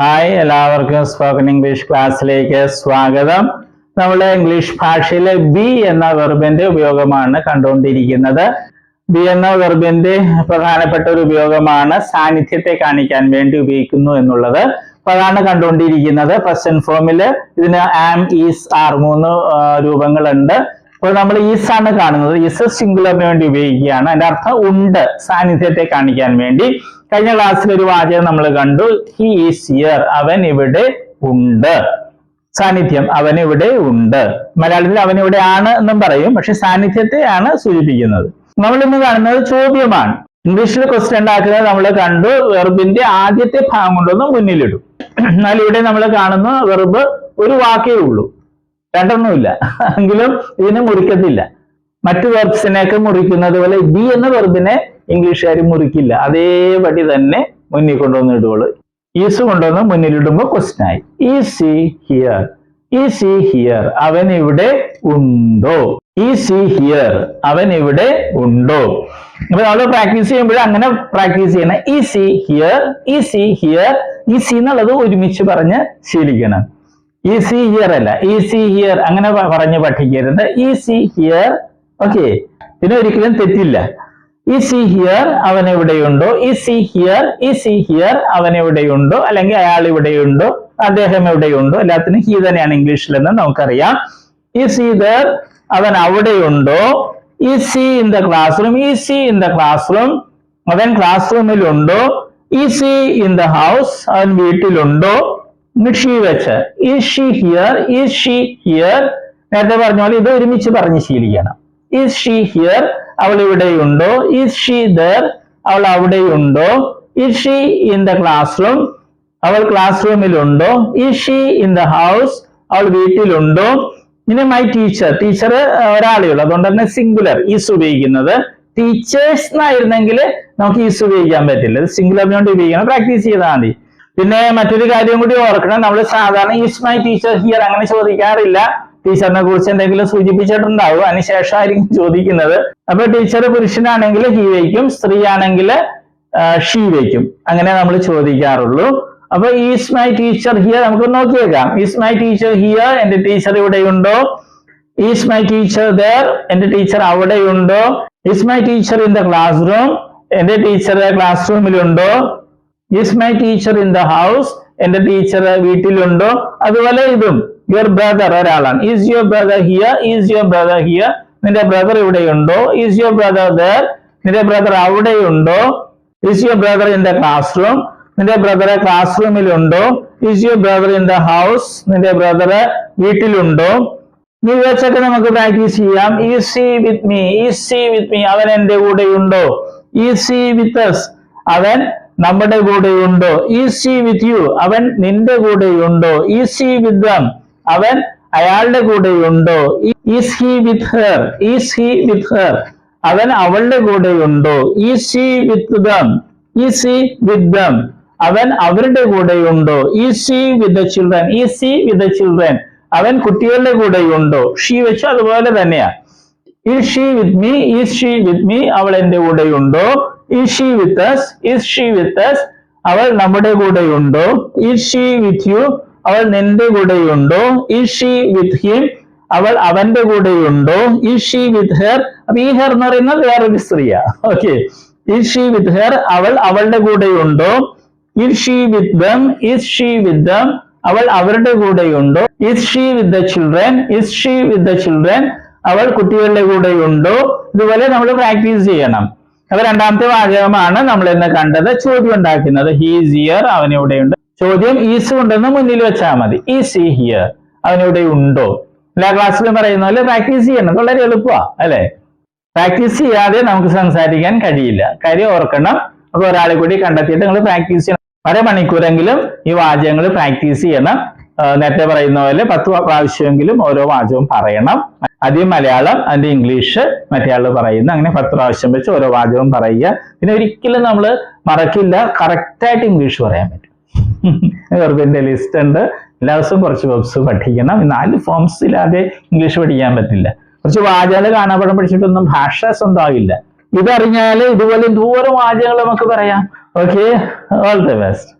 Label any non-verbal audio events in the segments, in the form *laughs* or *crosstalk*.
Hi എല്ലാവർക്കും spoken English ക്ലാസ്സിലേക്ക് സ്വാഗതം. നമ്മൾ ഇംഗ്ലീഷ് ഭാഷയിലെ ബി എന്ന വെർബിന്റെ ഉപയോഗമാണ് കണ്ടുകൊണ്ടിരിക്കുന്നത്. ബി എന്ന വെർബിന്റെ പ്രധാനപ്പെട്ട ഒരു ഉപയോഗമാണ് സാന്നിധ്യത്തെ കാണിക്കാൻ വേണ്ടി ഉപയോഗിക്കുന്നു എന്നുള്ളത്. അപ്പൊ അതാണ് കണ്ടുകൊണ്ടിരിക്കുന്നത്. പ്രസന്റ് ഫോമിൽ ഇതിന് ആം ഈസ് ആർ മൂന്ന് രൂപങ്ങളുണ്ട്. അപ്പോൾ നമ്മൾ ഈസ് ആണ് കാണുന്നത്. ഈസ് സിംഗുലറിന് വേണ്ടി ഉപയോഗിക്കുകയാണ്. അതിന്റെ അർത്ഥം ഉണ്ട്. സാന്നിധ്യത്തെ കാണിക്കാൻ വേണ്ടി. കഴിഞ്ഞ ക്ലാസ്സിൽ ഒരു വാചകം നമ്മൾ കണ്ടു. ഹി ഈസ് ഇയർ അവൻ ഇവിടെ ഉണ്ട്. സാന്നിധ്യം അവൻ ഇവിടെ ഉണ്ട്. മലയാളത്തിൽ അവൻ ഇവിടെ ആണ് എന്നും പറയും. പക്ഷെ സാന്നിധ്യത്തെയാണ് സൂചിപ്പിക്കുന്നത്. നമ്മൾ ഇന്ന് കാണുന്നത് ചോദ്യമാണ്. ഇംഗ്ലീഷിൽ ക്വസ്റ്റ്യൻ ഉണ്ടാക്കുന്നത് നമ്മൾ കണ്ടു. വെർബിന്റെ ആദ്യത്തെ ഭാഗം കൊണ്ടൊന്ന് മുന്നിലിടും. എന്നാൽ ഇവിടെ നമ്മൾ കാണുന്ന വെർബ് ഒരു വാക്കേ ഉള്ളൂ. രണ്ടൊന്നുമില്ല. എങ്കിലും ഇതിനെ മുറിക്കത്തില്ല. മറ്റു വെർബ്സിനെയൊക്കെ മുറിക്കുന്നത് പോലെ ബി എന്ന വെർബിനെ ഇംഗ്ലീഷുകാർ മുറിക്കില്ല. അതേപടി തന്നെ മുന്നിൽ കൊണ്ടുവന്ന് ഇടുകയുള്ളൂ ഈസ് കൊണ്ടുവന്ന് മുന്നിലിടുമ്പോൾ ക്വസ്റ്റ്യൻ ആയി. Is he here is he here അവൻ ഇവിടെ ഉണ്ടോ? ഈ സി ഹിയർ അവൻ ഇവിടെ ഉണ്ടോ? അപ്പൊ നമ്മൾ പ്രാക്ടീസ് ചെയ്യുമ്പോൾ അങ്ങനെ പ്രാക്ടീസ് ചെയ്യണം. Is he here is he here is he എന്നുള്ളത് ഒരുമിച്ച് പറഞ്ഞ് ശീലിക്കണം. ഈ സി ഹിയർ അല്ല. ഈ സി ഹിയർ അങ്ങനെ പറഞ്ഞ് പഠിക്കരുത് ഈ സി ഹിയർ ഓക്കെ പിന്നെ ഒരിക്കലും തെറ്റില്ല. ഈ സി ഹിയർ അവൻ എവിടെയുണ്ടോ? Is he here is he here അവൻ എവിടെയുണ്ടോ? അല്ലെങ്കിൽ അയാൾ ഇവിടെയുണ്ടോ? അദ്ദേഹം എവിടെയുണ്ടോ? എല്ലാത്തിനും ഹി തന്നെയാണ് ഇംഗ്ലീഷിലെന്ന് നമുക്കറിയാം. ഈ സി ദർ അവൻ അവിടെയുണ്ടോ? Is he in the classroom is he in the classroom അവൻ class റൂമിലുണ്ടോ is he in the house അവൻ വീട്ടിലുണ്ടോ? ഷീ വെച്ച്. Is she here is she here നേരത്തെ പറഞ്ഞ പോലെ ഇത് ഒരുമിച്ച് പറഞ്ഞ് ശീലിക്കണം. ഈസ് ഷീ ഹിയർ അവൾ ഇവിടെയുണ്ടോ? ഈസ് ഷീ ദർ അവൾ അവിടെയുണ്ടോ? Is she in the classroom അവൾ ക്ലാസ് റൂമിലുണ്ടോ is she in the house അവൾ വീട്ടിലുണ്ടോ? ഇനി മൈ ടീച്ചർ ടീച്ചർ ഒരാളേ ഉള്ളൂ. അതുകൊണ്ട് തന്നെ സിംഗുലർ ഈസ് ഉപയോഗിക്കുന്നത് ടീച്ചേഴ്സ് എന്നായിരുന്നെങ്കിൽ നമുക്ക് ഈസ് ഉപയോഗിക്കാൻ പറ്റില്ല. സിംഗുലറിനോട് ഉപയോഗിക്കണം. പ്രാക്ടീസ് ചെയ്താൽ മതി. പിന്നെ മറ്റൊരു കാര്യം കൂടി ഓർക്കണം. നമ്മൾ സാധാരണ ഈസ് മൈ ടീച്ചർ ഹിയർ അങ്ങനെ ചോദിക്കാറില്ല. ടീച്ചറിനെ കുറിച്ച് എന്തെങ്കിലും സൂചിപ്പിച്ചിട്ടുണ്ടാവും. അതിനുശേഷമായിരിക്കും ചോദിക്കുന്നത്. അപ്പൊ ടീച്ചർ പുരുഷനാണെങ്കിൽ ഹി വയ്ക്കും സ്ത്രീ ആണെങ്കിൽ ഷീ വയ്ക്കും. അങ്ങനെ നമ്മൾ ചോദിക്കാറുള്ളൂ. അപ്പൊ ഈസ് മൈ ടീച്ചർ ഹിയർ നമുക്ക് നോക്കിയേക്കാം. ഈസ് മൈ ടീച്ചർ ഹിയർ എന്റെ ടീച്ചർ ഇവിടെയുണ്ടോ? ഈസ് മൈ ടീച്ചർ ദർ എന്റെ teacher അവിടെയുണ്ടോ? Is my teacher in the classroom എന്റെ teacher class റൂമിലുണ്ടോ is my teacher in the house എന്റെ ടീച്ചർ വീട്ടിലുണ്ടോ? അതുപോലെ ഇതും. യുവർ ബ്രദർ ഒരാളാണ്. Is your brother here is your brother here നിന്റെ brother ഇവിടെയുണ്ടോ? Is your brother there നിന്റെ brother അവിടെയുണ്ടോ? Is your brother in the classroom നിന്റെ ബ്രദറെ class റൂമിലുണ്ടോ is your brother in the house നിന്റെ ബ്രദർ വീട്ടിലുണ്ടോ? നീ വെച്ചൊക്കെ നമുക്ക് പ്രാക്ടീസ് ചെയ്യാം. Is he with me is he with me അവൻ എന്റെ ഉണ്ടോ ഈ സി വിത്ത് അവൻ നമ്മുടെ കൂടെയുണ്ടോ? ഈ സി വിത്ത് യു അവൻ നിന്റെ കൂടെയുണ്ടോ? ഈ സി വിത്ത് ദം അവൻ അയാളുടെ കൂടെയുണ്ടോ? Is he with her. Is he with her. അവൻ അവളുടെ കൂടെയുണ്ടോ? Is he with them is he with them അവൻ അവരുടെ കൂടെയുണ്ടോ? Is he with the children. Is he with the children. അവൻ കുട്ടികളുടെ കൂടെയുണ്ടോ? ഷീ വെച്ച് അതുപോലെ തന്നെയാ. Is she with me. Is she with me. അവൾ എന്റെ കൂടെയുണ്ടോ? Is she with us is she with us അവൾ നമ്മുടെ കൂടെയുണ്ടോ ഇസ് ഷീ വിത്ത് യു അവൾ നിന്റെ കൂടെയുണ്ടോ ഇസ് ഷീ വിത്ത് ഹിം അവൾ അവന്റെ കൂടെയുണ്ടോ ഇസ് ഷീ വിത്ത് ഹെർ അപ്പൊ ഈ ഹെർ എന്ന് പറയുന്നത് വേറൊരു സ്ത്രീയാ okay is she with her അവൾ അവളുടെ കൂടെയുണ്ടോ is she with them is she with them അവൾ അവരുടെ കൂടെയുണ്ടോ is she with the children is she with the children അവൾ കുട്ടികളുടെ കൂടെയുണ്ടോ ഇതുപോലെ നമ്മൾ പ്രാക്ടീസ് ചെയ്യണം അപ്പൊ രണ്ടാമത്തെ വാചകമാണ് നമ്മൾ ഇന്ന് കണ്ടത് ചോദ്യം ഉണ്ടാക്കുന്നത് ഹീസ് ഹിയർ അവൻ ഇവിടെയുണ്ട്. ചോദ്യം ഈസ് ഉണ്ടെന്ന് മുന്നിൽ വെച്ചാൽ മതി. ഈസ് ഈ ഹിയർ അവൻ ഇവിടെ ഉണ്ടോ? എല്ലാ ക്ലാസ്സിലും പറയുന്ന പോലെ പ്രാക്ടീസ് ചെയ്യണം. വളരെ എളുപ്പമാ അല്ലെ? പ്രാക്ടീസ് ചെയ്യാതെ നമുക്ക് സംസാരിക്കാൻ കഴിയില്ല. കാര്യം ഓർക്കണം അപ്പൊ ഒരാളെ കൂടി കണ്ടെത്തിയിട്ട് നിങ്ങൾ പ്രാക്ടീസ് ചെയ്യണം. അരമണിക്കൂറെങ്കിലും ഈ വാചകങ്ങൾ പ്രാക്ടീസ് ചെയ്യണം. നേരത്തെ പറയുന്ന പോലെ പത്ത് പ്രാവശ്യമെങ്കിലും ഓരോ വാചകവും പറയണം. ആദ്യം മലയാളം അതിന്റെ ഇംഗ്ലീഷ് മറ്റേ ആൾ പറയുന്നു അങ്ങനെ പത്ത് പ്രാവശ്യം വെച്ച് ഓരോ വാചകവും പറയുക. പിന്നെ ഒരിക്കലും നമ്മൾ മറക്കില്ല കറക്റ്റായിട്ട് ഇംഗ്ലീഷ് പറയാൻ പറ്റും. *laughs* വെറുതെ ലിസ്റ്റ് ഉണ്ട്. എല്ലാ ദിവസവും കുറച്ച് വെബ്സ് പഠിക്കണം. നാല് ഫോംസ് ഇല്ലാതെ ഇംഗ്ലീഷ് പഠിക്കാൻ പറ്റില്ല. കുറച്ച് വാചകങ്ങൾ കാണാപ്പാടം പഠിച്ചിട്ടൊന്നും ഭാഷ സ്വന്തമാകില്ല ഇതറിഞ്ഞാൽ ഇതുപോലെ ദൂരം വാചകങ്ങൾ നമുക്ക് പറയാം. ഓക്കെ ഓൾ ദി ബെസ്റ്റ്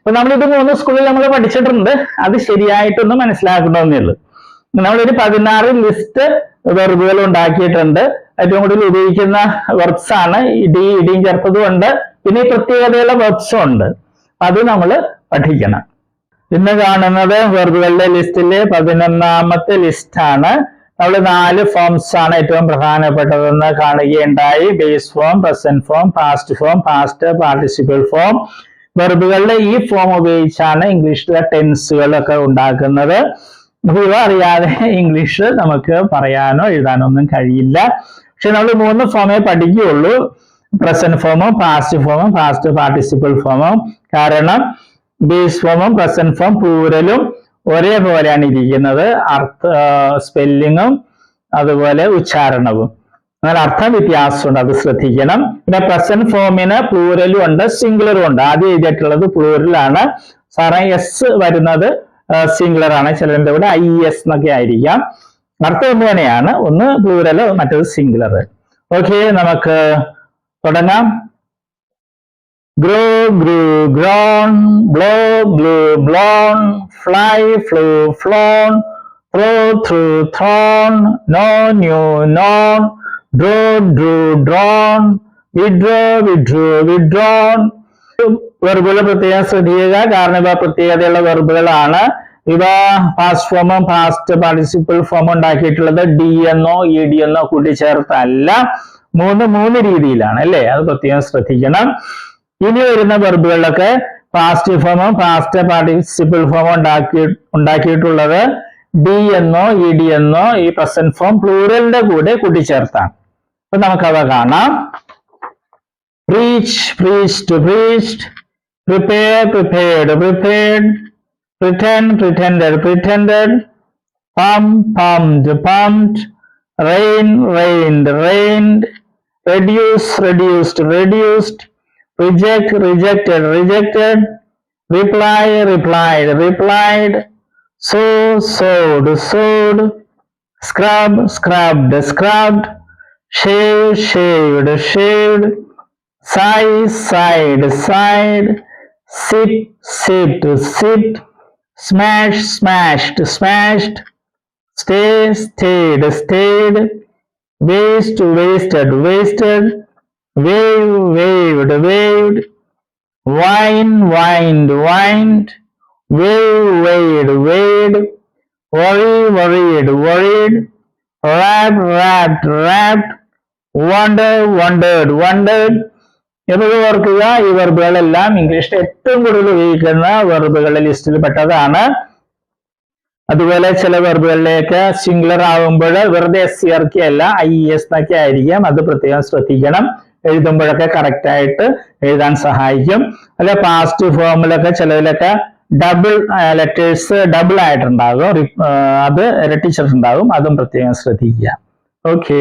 അപ്പൊ നമ്മൾ ഇത് മൂന്ന് സ്കൂളിൽ നമ്മൾ പഠിച്ചിട്ടുണ്ട്. അത് ശരിയായിട്ടൊന്ന് മനസ്സിലാക്കണമെന്നേ ഉള്ളൂ. നമ്മളൊരു പതിനാറ് ലിസ്റ്റ് വെർബുകൾ ഉണ്ടാക്കിയിട്ടുണ്ട്. ഏറ്റവും കൂടുതൽ ഉപയോഗിക്കുന്ന വെർബ്സ് ആണ് ഇടി ഇടിയും ചേർത്തതും ഉണ്ട്. പിന്നെ പ്രത്യേകതയുള്ള വെർബ്സും ഉണ്ട്. അത് നമ്മൾ പഠിക്കണം. ഇന്ന് കാണുന്നത് വെർബുകളുടെ ലിസ്റ്റിലെ പതിനൊന്നാമത്തെ ലിസ്റ്റാണ് നമ്മൾ നാല് ഫോംസ് ആണ് ഏറ്റവും പ്രധാനപ്പെട്ടതെന്ന് കാണുകയുണ്ടായി. Base form present form past form past participle form വെർബുകളുടെ ഈ ഫോം ഉപയോഗിച്ചാണ് ഇംഗ്ലീഷിലെ ടെൻസുകളൊക്കെ ഉണ്ടാക്കുന്നത്. അപ്പൊ ഇവ അറിയാതെ ഇംഗ്ലീഷ് നമുക്ക് പറയാനോ എഴുതാനോ ഒന്നും കഴിയില്ല. പക്ഷെ നമ്മൾ മൂന്ന് ഫോമേ പഠിക്കുകയുള്ളൂ. പ്രസന്റ് ഫോമും പാസ്റ്റ് ഫോമും പാസ്റ്റ് പാർട്ടിസിപ്പിൾ ഫോമും കാരണം ബേസ് ഫോമും പ്രസന്റ് ഫോം പ്ലൂരലും ഒരേപോലെയാണ് ഇരിക്കുന്നത്. അർത്ഥ സ്പെല്ലിങ്ങും അതുപോലെ ഉച്ചാരണവും. എന്നാൽ അർത്ഥ വ്യത്യാസമുണ്ട് അത് ശ്രദ്ധിക്കണം. പിന്നെ പ്രസന്റ് ഫോമിന് പ്ലൂരലും ഉണ്ട് സിംഗുലറും ഉണ്ട്. ആദ്യം എഴുതിയിട്ടുള്ളത് പ്ലൂരലാണ് സാറേ എസ് വരുന്നത് സിംഗുലർ ആണ്. ചിലതിന്റെ കൂടെ ഐ എസ് എന്നൊക്കെ ആയിരിക്കാം. അർത്ഥം ഒന്ന് തന്നെയാണ്. ഒന്ന് പ്ലൂരൽ മറ്റേത് സിംഗുലർ ഓക്കെ നമുക്ക് തുടങ്ങാം. Grow grew grown blow blew blown fly flew flown throw threw thrown know knew known draw drew drawn withdraw withdrew withdrawn വെർബുകൾ പ്രത്യേകം ശ്രദ്ധിക്കുക. കാരണം ഇവ പ്രത്യേകതയുള്ള വെർബുകളാണ് ഇവ പാസ്റ്റ് ഫോമും പാസ്റ്റ് പാർട്ടിസിപ്പിൾ ഫോമും ഉണ്ടാക്കിയിട്ടുള്ളത് ഡി എന്നോ ഇ ഡി എന്നോ കൂട്ടിച്ചേർത്തല്ല. മൂന്ന് മൂന്ന് രീതിയിലാണ് അല്ലേ? അത് പ്രത്യേകം ശ്രദ്ധിക്കണം. ഇനി വരുന്ന വെർബുകളിലൊക്കെ പാസ്റ്റ് ഫോമും പാസ്റ്റ് പാർട്ടിസിപ്പിൾ ഫോമും ഉണ്ടാക്കി ഉണ്ടാക്കിയിട്ടുള്ളത് ഡി എന്നോ ഇ ഡി എന്നോ ഈ പ്രസന്റ് ഫോം പ്ലൂറലിന്റെ കൂടെ കൂട്ടിച്ചേർത്താണ് അപ്പൊ നമുക്കവ കാണാം preach, preached, preached, prepare, prepared, prepared, pretend, pretended, pretended, pump, pumped, pumped, rain, rained, rained, reduce, reduced, reduced, reject, rejected, rejected, reply, replied, replied, sow, sowed, sowed, scrub, scrubbed, scrubbed, shave, shaved, shaved, sigh, sighed, sighed, sit, sit, sit, smash, smashed, smashed, stay, stayed, stayed, waste, wasted, wasted, wave, waved, waved, wine, wind wind wave, waved, waved, worry, worried, worried, wrap, wrapped, wrapped, wonder, wondered, wondered എന്നത് ഓർക്കുക ഈ വെർബുകളെല്ലാം ഇംഗ്ലീഷിൽ ഏറ്റവും കൂടുതൽ ഉപയോഗിക്കുന്ന വെർബുകളുടെ ലിസ്റ്റിൽ പെട്ടതാണ്. അതുപോലെ ചില വെർബുകളിലേക്ക് സിംഗുലർ ആവുമ്പോൾ വെറുതെ എസ് ചേർക്കുകയല്ല ഐ എസ് എന്നൊക്കെ ആയിരിക്കും. അത് പ്രത്യേകം ശ്രദ്ധിക്കണം. എഴുതുമ്പോഴൊക്കെ കറക്റ്റ് ആയിട്ട് എഴുതാൻ സഹായിക്കും. അല്ലെ പാസ്റ്റ് ഫോമിലൊക്കെ ചിലതിലൊക്കെ ഡബിൾ ലെറ്റേഴ്സ് ഡബിൾ ആയിട്ടുണ്ടാകും. അത് ഇരട്ടിച്ചിട്ടുണ്ടാകും. അതും പ്രത്യേകം ശ്രദ്ധിക്കുക. ഓക്കെ